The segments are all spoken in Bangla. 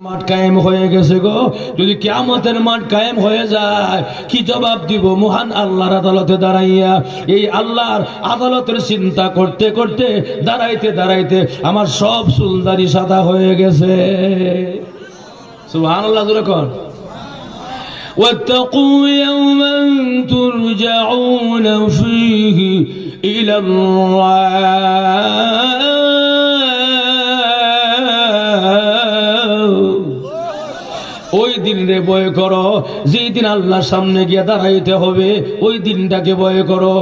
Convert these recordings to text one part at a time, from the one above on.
মাঠ কায়েম হয়ে গেছে গো যদি কেয়ামতের মাঠ কায়েম হয়ে যায় কি জবাব দিব মহান আল্লাহর আদালতে দাঁড়াইয়া এই আল্লাহর আদালতের চিন্তা করতে করতে দাঁড়াইতে দাঁড়াইতে আমার সব সুলদারি সাদা হয়ে গেছে সুবহানাল্লাহ জোরে কর واتقوا يوما ترجعون فيه إلى الله রে বয় করো। যেই দিন আল্লাহর সামনে গিয়ে দাঁড়াইতে হবে, ওই দিনটাকে বয় করো।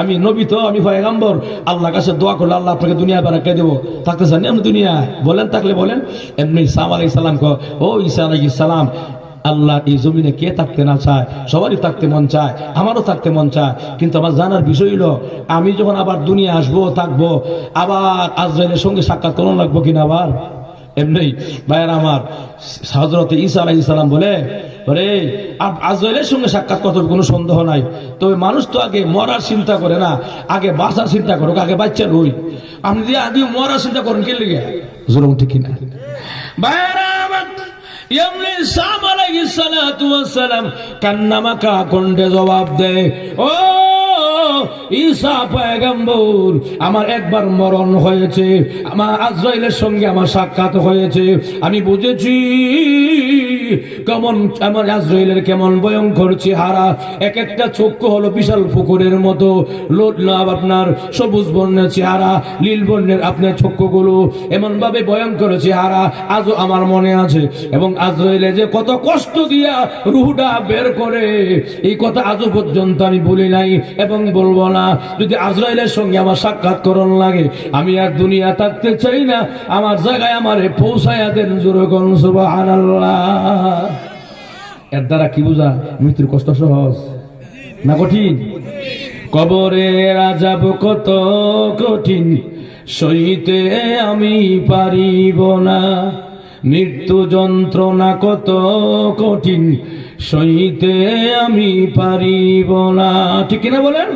আমি নবী তো, আমি পয়গম্বর আল্লাহ কাছে দোয়া করলে আল্লাহ আপনাকে দুনিয়া বানাকে দেবো। থাকতে চাননি আমি দুনিয়া বলেন, থাকলে বলেন। এমনি সাম আলাইহিস সালাম ও ঈসা আলাইহিস সালাম আল্লাহ এই জমিনে কে থাকতে না চায়? সবারই থাকতে মন চায়, আমারও থাকতে মন চায়। কিন্তু আমার জানার বিষয় হলো আমি যখন আবার দুনিয়া আসব, থাকব, আবার আজরাইলের সঙ্গে সাক্ষাৎ করুন লাগবো কিনা আবার? এমনি, ভাইয়ের আমার হজরত ঈসা আলাহ ইসলাম বলে বলে আজরাইলের সঙ্গে সাক্ষাৎ করতে কোনো সন্দেহ নাই। তবে মানুষ তো আগে মরার চিন্তা করে না, আগে বাঁচার চিন্তা করো আগে বাচ্চা রই আপনি দিয়ে আগে মরার চিন্তা করেন, কে লিগে? জুলুম ঠিক কিনা? ভাইয়েরা এমনি সাম আলাইহিস সালাম কান্নামাকা কণ্ঠে জবাব দেয়, ও আমার একবার মরণ হয়েছে, আমার আজরাইলের সঙ্গে আমার সাক্ষাৎ হয়েছে, আমি বুঝেছি কেমন আমার আজরাইলের কেমন ভয়ঙ্কর চেহারা। এক একটা চক্ষু হলো বিশাল পুকুরের মতো। লোট লাভ আপনার সবুজ বর্ণের চেহারা, নীল বর্ণের আপনার চক্ষুগুলো। এমন ভাবে ভয়ঙ্কর চেহারা আজও আমার মনে আছে। এবং আজরাইলে যে কত কষ্ট দিয়া রুহুটা বের করে, এই কথা আজও পর্যন্ত আমি বলি নাই এবং বলব না। যদি আজরাইলের সঙ্গে আমার সাক্ষাৎ করণ লাগে, আমি আর দুনিয়া থাকতে চাই না। আমার জায়গায় আমারে পৌঁছায়া দেন জোরে করুন সুবহানাল্লাহ। এর দ্বারা কি বোঝা? মৃত্যুর কষ্ট সহজ। না কঠিন? কবরে রাজাব কত কঠিন সইতে আমি পারিব না। মৃত্যু যন্ত্রণা কত কঠিন সইতে আমি পারিব না। ঠিক কিনা বলেন?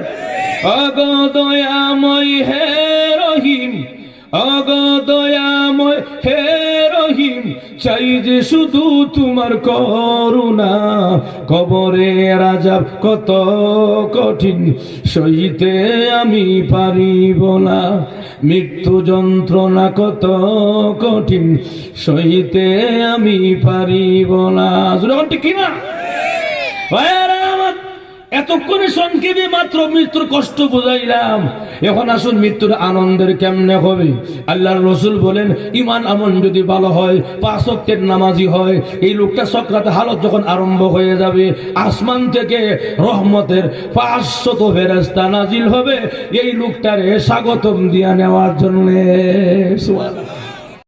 অগদয়াময় হে রহিম অগদয়াময় হে রহিম চাই যে শুধু তোমার করুণা, কবরে রাজাব কত কঠিন, সইতে আমি পারিব না। মৃত্যু যন্ত্রণা কত কঠিন, সইতে আমি পারিব না। কিনা? আমার এতক্ষণে সংক্ষেপে মাত্র মৃত্যুর কষ্ট বুঝাইলাম। এখন আসুন মৃত্যুর আনন্দের কেমনে হবে? আল্লাহর রসুল বলেন ইমান আমন যদি ভালো হয়, পাঁচ অক্টের নামাজি হয়, এই লোকটা সক্রাতে হালত যখন আরম্ভ হয়ে যাবে, আসমান থেকে রহমতের পাঁচশত ফেরেস্তা নাজিল হবে। এই লোকটারে স্বাগতম দিয়া নেওয়ার জন্য।